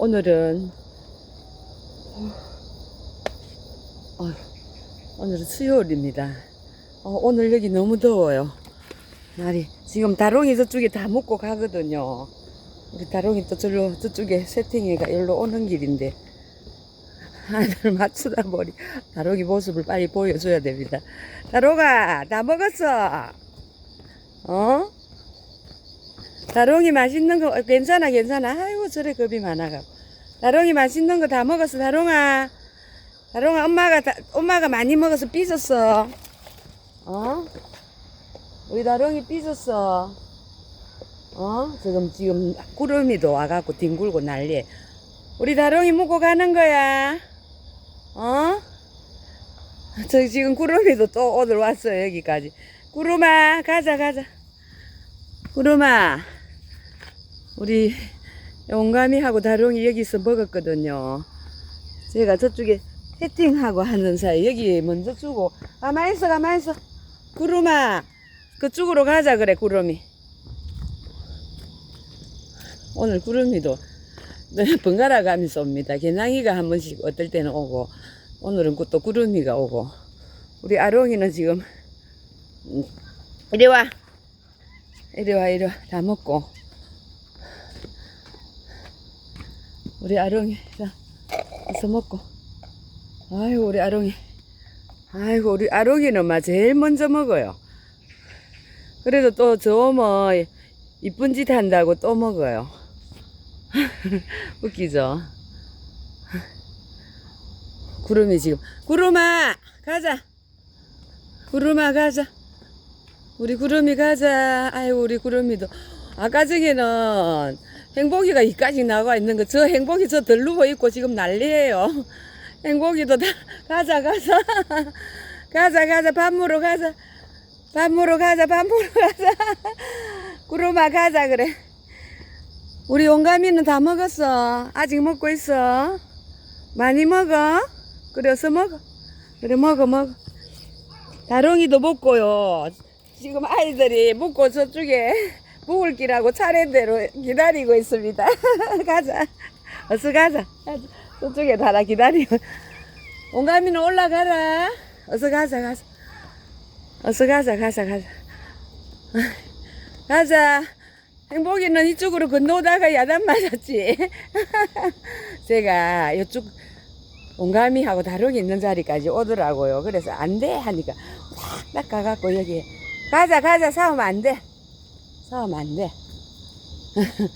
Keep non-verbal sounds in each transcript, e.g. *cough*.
오늘은 어, 오늘은 수요일입니다. 어, 오늘 여기 너무 더워요. 날이 지금 다롱이 저쪽에 다 먹고 가거든요. 우리 다롱이 또 저로 저쪽에 세팅해가 여기로 오는 길인데 하나를 *laughs* 맞추다 보니 다롱이 모습을 빨리 보여줘야 됩니다. 다롱아 다 먹었어. 어? 다롱이 맛있는 거 어, 괜찮아 괜찮아. 아이고 저래 겁이 많아가. 다롱이 맛있는 거 다 먹었어 다롱아. 다롱아 엄마가 다, 엄마가 많이 먹어서 삐졌어. 어? 우리 다롱이 삐졌어. 어? 지금 지금 구름이도 와갖고 뒹굴고 난리에. 우리 다롱이 먹고 가는 거야. 어? 저 지금 구름이도 또 오늘 왔어요 여기까지. 구름아 가자 가자. 구름아 우리 용감이하고 다롱이 여기서 먹었거든요. 제가 저쪽에 세팅하고 하는 사이 여기 먼저 주고 가만히 있어 가만히 있어. 구름아 그쪽으로 가자 그래 구름이. 오늘 구름이도 네, 번갈아 가면서 옵니다. 개낭이가 한 번씩 어떨 때는 오고 오늘은 또 구름이가 오고. 우리 아롱이는 지금 음, 이리 와. 이리 와 이리 와. 다 먹고 우리 아롱이 자 어서 먹고. 아이고 우리 아롱이. 아이고 우리 아롱이는 막 제일 먼저 먹어요. 그래도 또 저뭐 이쁜 짓 한다고 또 먹어요. *laughs* 웃기죠? 구름이 지금 구름아 가자. 구름아 가자. 우리 구름이 가자. 아이고, 우리 구름이도. 아까 저기는 행복이가 이까지 나와 있는 거, 저 행복이 저 덜루고 있고 지금 난리예요. *laughs* 행복이도 다, 가자, 가자. *laughs* 가자, 가자. 밥 먹으러 가자. 밥 먹으러 가자, 밥 먹으러 가자. *laughs* 구름아, 가자, 그래. 우리 용감이는 다 먹었어. 아직 먹고 있어. 많이 먹어. 그래, 어서 먹어. 그래, 먹어, 먹어. 다롱이도 먹고요. 지금 아이들이 묵고 저쪽에 묵을 기라고 차례대로 기다리고 있습니다. *laughs* 가자. 어서 가자. 가자. 저쪽에 달아 기다리고. 온가미는 올라가라. 어서 가자, 가자. 어서 가자, 가자, 가자. 가자. 행복이는 이쪽으로 건너다가 야단 맞았지. *laughs* 제가 이쪽 온가미하고 다룩이 있는 자리까지 오더라고요. 그래서 안 돼 하니까 딱 가갖고 여기 가자 가자 싸우면 안 돼. 싸우면 안 돼. *laughs*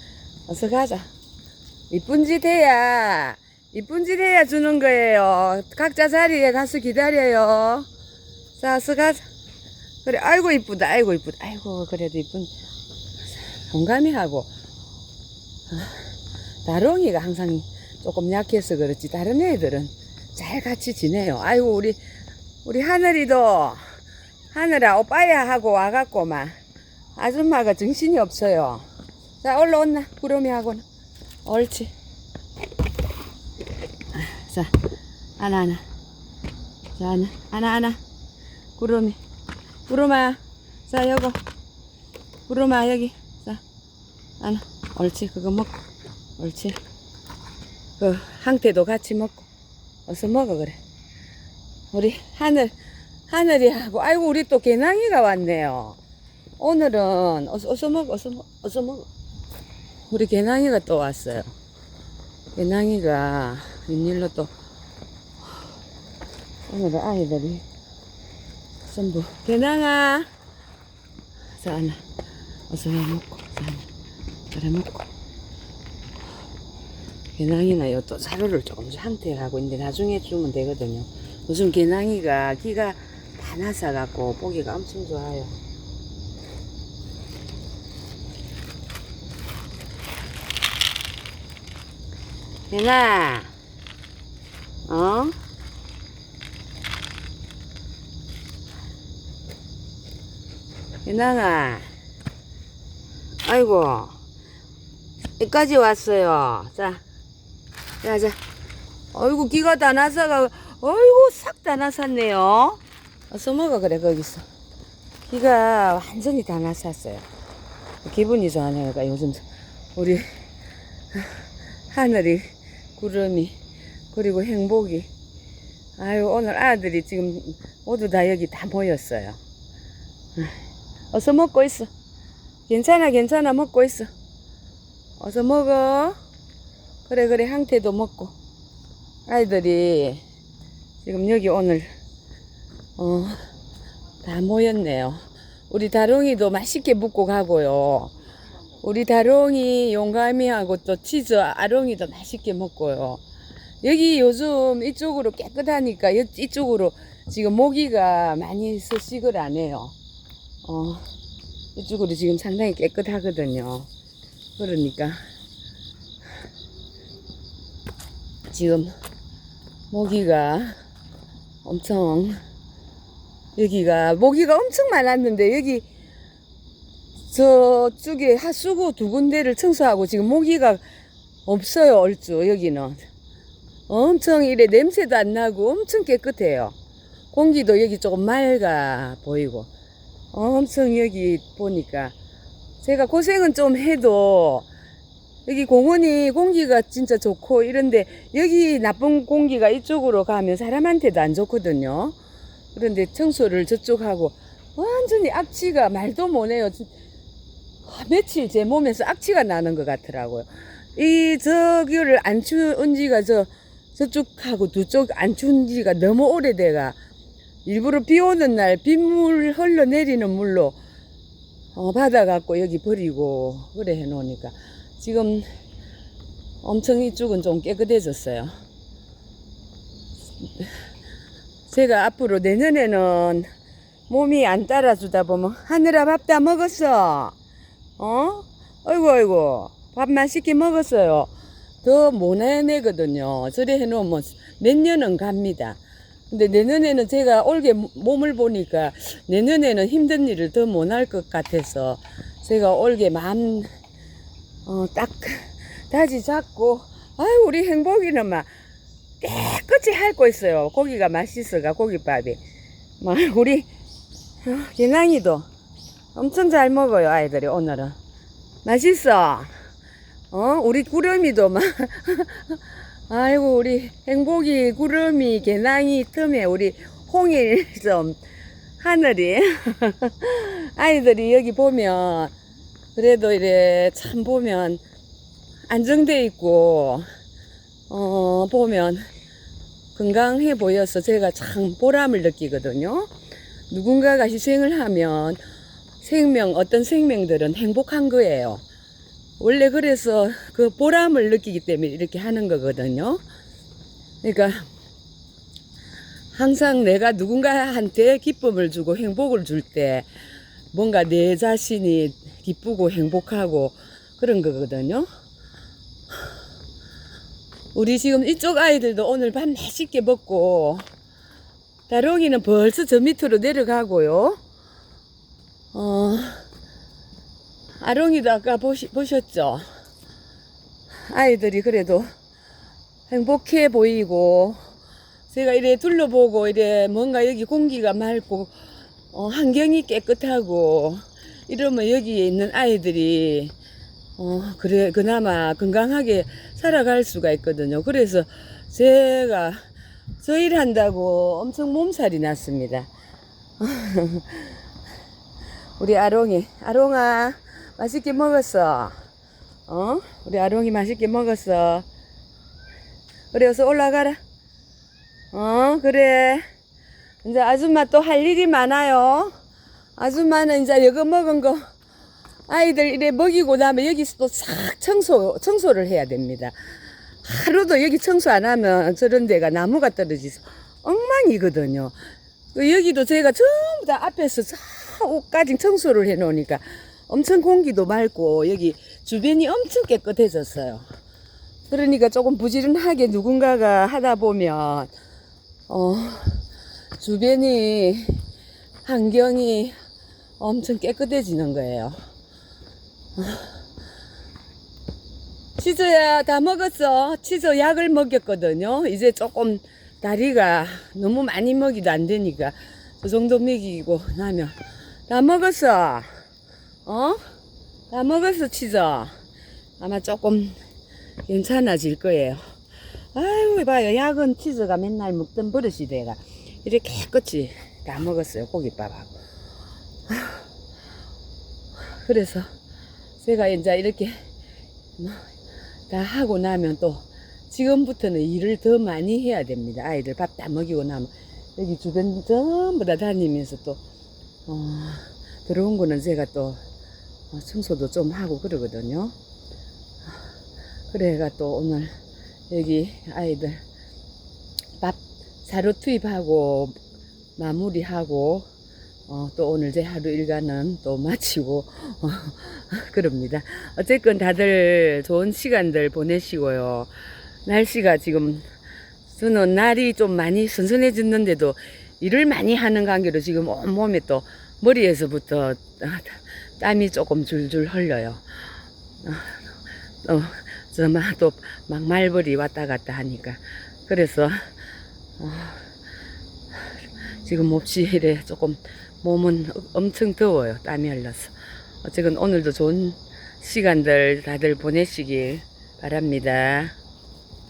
어서 가자. 이쁜 짓 해야 이쁜 짓 해야 주는 거예요. 각자 자리에 가서 기다려요. 자, 어서 가자. 그래, 아이고 이쁘다, 아이고 이쁘다, 아이고 그래도 이쁜 동감이 하고 다롱이가 항상 조금 약해서 그렇지 다른 애들은 잘 같이 지내요. 아이고 우리 우리 하늘이도 하늘아 오빠야 하고 와갖고 막 아줌마가 정신이 없어요. 자 올라온나 구름이 하고는. 옳지. 자 하나 하나. 자 하나 하나 하나. 구름이. 구름아 자 여거 구름아 여기. 자 하나. 옳지 그거 먹고. 옳지. 그 항태도 같이 먹고. 어서 먹어 그래. 우리 하늘 하늘이 하고. 아이고 우리 또 개낭이가 왔네요 오늘은 어서 어서 먹어 어서 먹어 어서 먹어. 우리 개낭이가 또 왔어요. 개낭이가 웬일로 또. 오늘은 아이들이 전부 개낭아 자 하나. 어서 와 먹고 자 하나. 그래 먹고. 개낭이나 요 또 사료를 조금씩 항태하고 있는데 나중에 주면 되거든요. 요즘 개낭이가 기가 다 나서 갖고 보기가 엄청 좋아요 개나 어? 개낭아 아이고 여기까지 왔어요 자 자, 자. 어이구, 기가 다 나서가, 어이구, 싹다 나섰네요. 어서 먹어, 그래, 거기서. 기가 완전히 다 나섰어요. 기분이 좋아하니까 요즘 우리 하늘이 구름이 그리고 행복이. 아유 오늘 아들이 지금 모두 다 여기 다 모였어요. 어서 먹고 있어. 괜찮아 괜찮아. 먹고 있어. 어서 먹어. 그래 그래. 항태도 먹고. 아이들이 지금 여기 오늘 어 다 모였네요. 우리 다롱이도 맛있게 묵고 가고요 우리 다롱이 용감이하고 또 치즈 아롱이도 맛있게 먹고요. 여기 요즘 이쪽으로 깨끗하니까 여- 이쪽으로 지금 모기가 많이 서식을 안 해요. 어 이쪽으로 지금 상당히 깨끗하거든요. 그러니까 지금 모기가 엄청 여기가 모기가 엄청 많았는데 여기 저쪽에 하수구 두 군데를 청소하고 지금 모기가 없어요 얼추 여기는 엄청 이래 냄새도 안 나고 엄청 깨끗해요 공기도 여기 조금 맑아 보이고 엄청 여기 보니까 제가 고생은 좀 해도 여기 공원이 공기가 진짜 좋고 이런데 여기 나쁜 공기가 이쪽으로 가면 사람한테도 안 좋거든요. 그런데 청소를 저쪽 하고 완전히 악취가 말도 못해요. 며칠 제 몸에서 악취가 나는 것 같더라고요. 이 저기를 안 추운 지가 저 저쪽하고 두 쪽 안 추운 지가 너무 오래돼가 일부러 비 오는 날 빗물 흘러내리는 물로 어, 받아갖고 여기 버리고 그래 해놓으니까 지금 엄청 이쪽은 좀 깨끗해졌어요. 제가 앞으로 내년에는 몸이 안 따라주다 보면 하늘아 밥 다 먹었어. 어? 아이고 아이고 밥 맛있게 먹었어요. 더 못 해내거든요. 저래 해놓으면 몇 년은 갑니다. 근데 내년에는 제가 올게 몸을 보니까 내년에는 힘든 일을 더 못 할 것 같아서 제가 올게 마음 어, 딱 다시 잡고 아유 우리 행복이는 막 깨끗이 핥고 있어요. 고기가 맛있어가 고기밥이 막 우리 어, 개낭이도 엄청 잘 먹어요 아이들이 오늘은 맛있어. 어 우리 구름이도 막 *laughs* 아이고 우리 행복이 구름이 개낭이 틈에 우리 홍일 좀 하늘이 *laughs* 아이들이 여기 보면 그래도 이래 참 보면 안정돼 있고 어 보면 건강해 보여서 제가 참 보람을 느끼거든요. 누군가가 희생을 하면 생명 어떤 생명들은 행복한 거예요. 원래 그래서 그 보람을 느끼기 때문에 이렇게 하는 거거든요. 그러니까 항상 내가 누군가한테 기쁨을 주고 행복을 줄 때 뭔가 내 자신이 기쁘고 행복하고 그런 거거든요. 우리 지금 이쪽 아이들도 오늘 밥 맛있게 먹고 다롱이는 벌써 저 밑으로 내려가고요. 어, 아롱이도 아까 보시, 보셨죠? 아이들이 그래도 행복해 보이고 제가 이래 둘러보고 이래 뭔가 여기 공기가 맑고 어, 환경이 깨끗하고 이러면 여기에 있는 아이들이 어, 그래 그나마 건강하게 살아갈 수가 있거든요. 그래서 제가 저 일한다고 엄청 몸살이 났습니다. *laughs* 우리 아롱이 아롱아 맛있게 먹었어. 어? 우리 아롱이 맛있게 먹었어. 그래 어서 올라가라. 어 그래. 이제 아줌마 또 할 일이 많아요. 아줌마는 이제 여거 먹은 거 아이들 이래 먹이고 나면 여기서 또 싹 청소 청소를 해야 됩니다. 하루도 여기 청소 안 하면 저런 데가 나무가 떨어지서 엉망이거든요. 그 여기도 제가 전부 다 앞에서 저까지 청소를 해 놓으니까 엄청 공기도 맑고 여기 주변이 엄청 깨끗해졌어요. 그러니까 조금 부지런하게 누군가가 하다 보면 어 주변이 환경이 엄청 깨끗해지는 거예요. 치즈야 다 먹었어. 치즈 약을 먹였거든요. 이제 조금 다리가 너무 많이 먹이도 안 되니까 그 정도 먹이고 나면 다 먹었어. 어? 다 먹었어 치즈. 아마 조금 괜찮아질 거예요. 아유, 봐요. 약은 치즈가 맨날 먹던 버릇이 돼가. 이렇게 깨끗이 다 먹었어요. 고깃밥하고. 그래서 제가 이제 이렇게 뭐다 하고 나면 또 지금부터는 일을 더 많이 해야 됩니다. 아이들 밥 다 먹이고 나면 여기 주변 전부 다 다니면서 또 어, 들어온 거는 제가 또 어, 청소도 좀 하고 그러거든요. 그래가 또 오늘 여기 아이들 밥 사료 투입하고 마무리하고 어, 또 오늘 제 하루 일과는 또 마치고 어, *laughs* 그럽니다. 어쨌건 다들 좋은 시간들 보내시고요. 날씨가 지금 저는 날이 좀 많이 선선해졌는데도 일을 많이 하는 관계로 지금 온몸에 또 머리에서부터 아, 땀이 조금 줄줄 흘려요. 어, 저막 또막 말벌이 왔다 갔다 하니까 그래서 어, 지금 몹시 이래 조금 몸은 엄청 더워요. 땀이 흘러서. 어쨌든 오늘도 좋은 시간들 다들 보내시길 바랍니다.